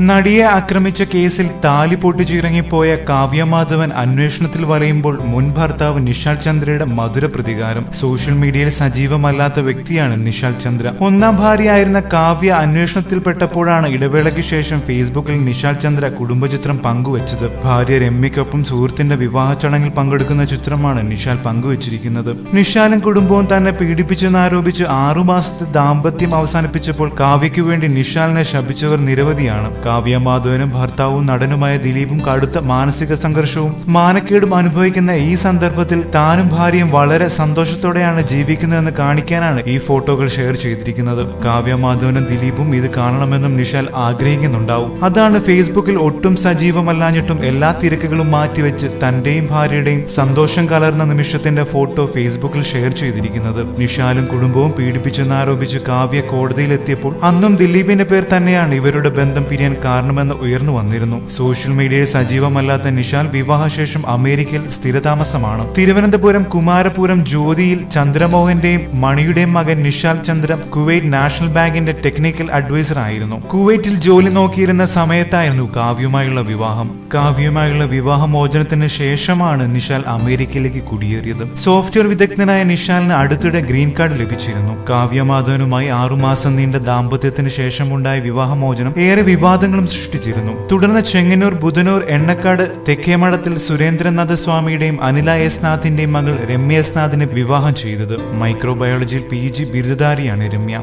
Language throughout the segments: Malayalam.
നടിയെ ആക്രമിച്ച കേസിൽ താലി പൊട്ടിച്ചിറങ്ങിപ്പോയ കാവ്യമാധവൻ അന്വേഷണത്തിൽ വലയുമ്പോൾ മുൻ ഭർത്താവ് നിഷാൽ ചന്ദ്രയുടെ മധുര പ്രതികാരം. സോഷ്യൽ മീഡിയയിൽ സജീവമല്ലാത്ത വ്യക്തിയാണ് നിഷാൽ ചന്ദ്ര. ഒന്നാം ഭാര്യയായിരുന്ന കാവ്യ അന്വേഷണത്തിൽപ്പെട്ടപ്പോഴാണ് ഇടവേളയ്ക്ക് ശേഷം ഫേസ്ബുക്കിൽ നിഷാൽ ചന്ദ്ര കുടുംബചിത്രം പങ്കുവച്ചത്. ഭാര്യ രമ്യക്കൊപ്പം സുഹൃത്തിന്റെ വിവാഹ ചടങ്ങിൽ പങ്കെടുക്കുന്ന ചിത്രമാണ് നിഷാൽ പങ്കുവച്ചിരിക്കുന്നത്. നിഷാലും കുടുംബവും തന്നെ പീഡിപ്പിച്ചെന്നാരോപിച്ച് ആറുമാസത്തെ ദാമ്പത്യം അവസാനിപ്പിച്ചപ്പോൾ കാവ്യയ്ക്കു വേണ്ടി നിഷാലിനെ ശപിച്ചവർ നിരവധിയാണ്. കാവ്യ മാധവനും ഭർത്താവും നടനുമായ ദിലീപും കടുത്ത മാനസിക സംഘർഷവും മാനക്കേടും അനുഭവിക്കുന്ന ഈ സന്ദർഭത്തിൽ താനും ഭാര്യയും വളരെ സന്തോഷത്തോടെയാണ് ജീവിക്കുന്നതെന്ന് കാണിക്കാനാണ് ഈ ഫോട്ടോകൾ ഷെയർ ചെയ്തിരിക്കുന്നത്. കാവ്യമാധവനും ദിലീപും ഇത് കാണണമെന്നും നിഷാൽ ആഗ്രഹിക്കുന്നുണ്ടാവും. അതാണ് ഫേസ്ബുക്കിൽ ഒട്ടും സജീവമല്ലാഞ്ഞിട്ടും എല്ലാ തിരക്കുകളും മാറ്റിവെച്ച് തന്റെയും ഭാര്യയുടെയും സന്തോഷം കലർന്ന നിമിഷത്തിന്റെ ഫോട്ടോ ഫേസ്ബുക്കിൽ ഷെയർ ചെയ്തിരിക്കുന്നത്. നിഷാലും കുടുംബവും പീഡിപ്പിച്ചെന്നാരോപിച്ച് കാവ്യ കോടതിയിലെത്തിയപ്പോൾ അന്നും ദിലീപിന്റെ പേർ തന്നെയാണ് ഇവരുടെ ബന്ധം പിരിയാൻ കാരണമെന്ന് ഉയർന്നു വന്നിരുന്നു. സോഷ്യൽ മീഡിയയിൽ സജീവമല്ലാത്ത നിഷാൽ വിവാഹശേഷം അമേരിക്കയിൽ സ്ഥിരതാമസമാണ്. തിരുവനന്തപുരം കുമാരപുരം ജ്യോതിയിൽ ചന്ദ്രമോഹന്റെയും മണിയുടെയും മകൻ നിഷാൽ ചന്ദ്ര കുവൈറ്റ് നാഷണൽ ബാങ്കിന്റെ ടെക്നിക്കൽ അഡ്വൈസർ ആയിരുന്നു. കുവൈറ്റിൽ ജോലി നോക്കിയിരുന്ന സമയത്തായിരുന്നു കാവ്യമായുള്ള വിവാഹം. കാവ്യമായുള്ള വിവാഹമോചനത്തിന് ശേഷമാണ് നിഷാൽ അമേരിക്കയിലേക്ക് കുടിയേറിയത്. സോഫ്റ്റ്വെയർ വിദഗ്ധനായ നിഷാലിന് അടുത്തിടെ ഗ്രീൻ കാർഡ് ലഭിച്ചിരുന്നു. കാവ്യമാധവനുമായി ആറുമാസം നീണ്ട ദാമ്പത്യത്തിന് ശേഷമുണ്ടായ വിവാഹമോചനം ഏറെ വിവാദങ്ങളും സൃഷ്ടിച്ചിരുന്നു. തുടർന്ന് ചെങ്ങന്നൂർ ബുധനൂർ എണ്ണക്കാട് തെക്കേമഠത്തിൽ സുരേന്ദ്രനാഥ സ്വാമിയുടെയും അനില എസ് നാഥിന്റെയും മകൾ രമ്യ എസ് നാഥിനെ വിവാഹം ചെയ്തത് മൈക്രോബയോളജിയിൽ പി ജി ബിരുദധാരിയാണ് രമ്യ.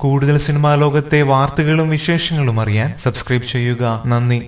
കൂടുതൽ സിനിമാ ലോകത്തെ വാർത്തകളും വിശേഷങ്ങളും അറിയാൻ സബ്സ്ക്രൈബ് ചെയ്യുക. നന്ദി.